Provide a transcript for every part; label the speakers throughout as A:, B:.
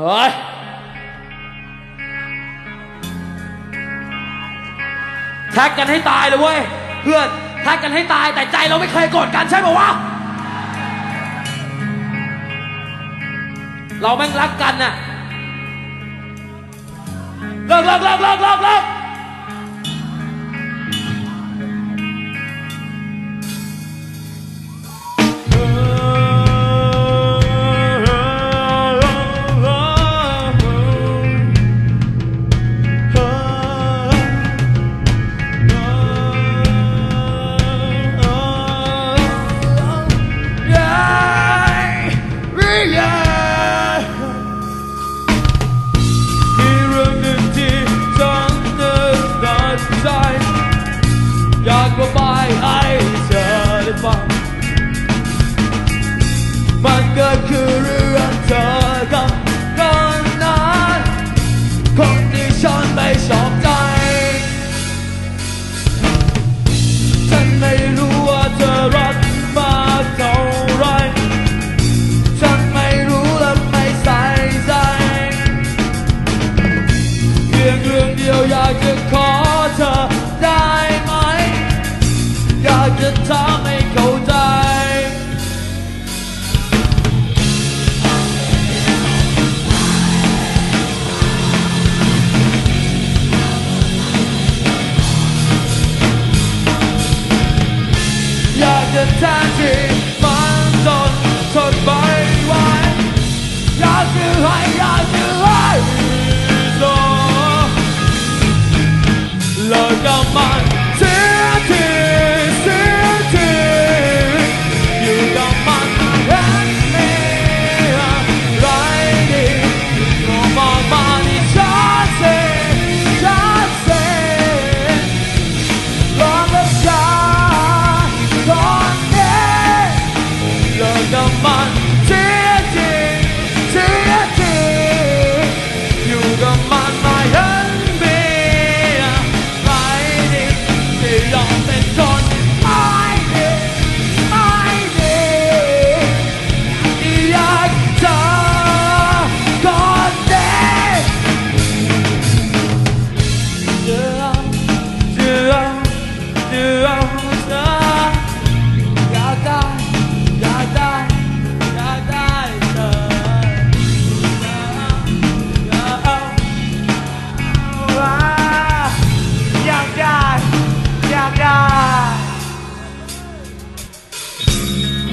A: ฮ้ยแท็กกันให้ตายเลยเว้ย เพื่อนแท็กกันให้ตายแต่ใจเราไม่เคยกรธกันใช่ไหมวะ เราแม่งรักกันน่ะเลิกเลิกเลิกเลิกเลิก Yeah. Don't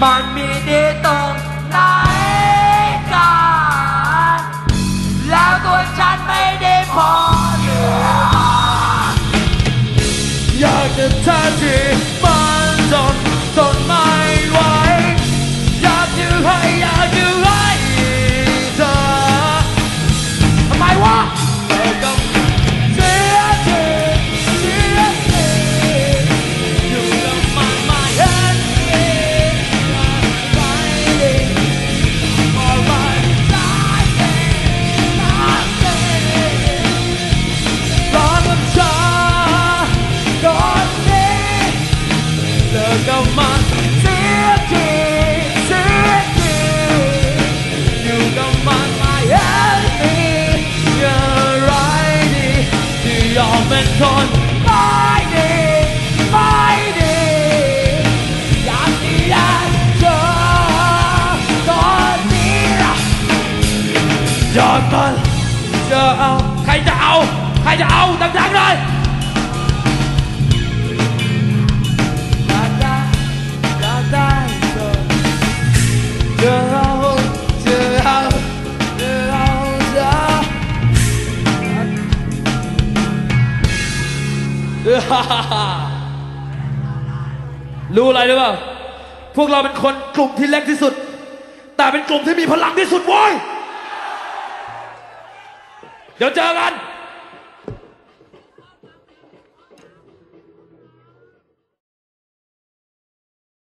A: มั的灯今晚這一天，這一天，要今晚 my enemy you're ready to your mentor my day my day 也是一種改變。人民就係就係就等等啦。 รู้อะไรหรือเปล่า พวกเราเป็นคนกลุ่มที่เล็กที่สุด แต่เป็นกลุ่มที่มีพลังที่สุดโว้ย เดี๋ยวเจอกัน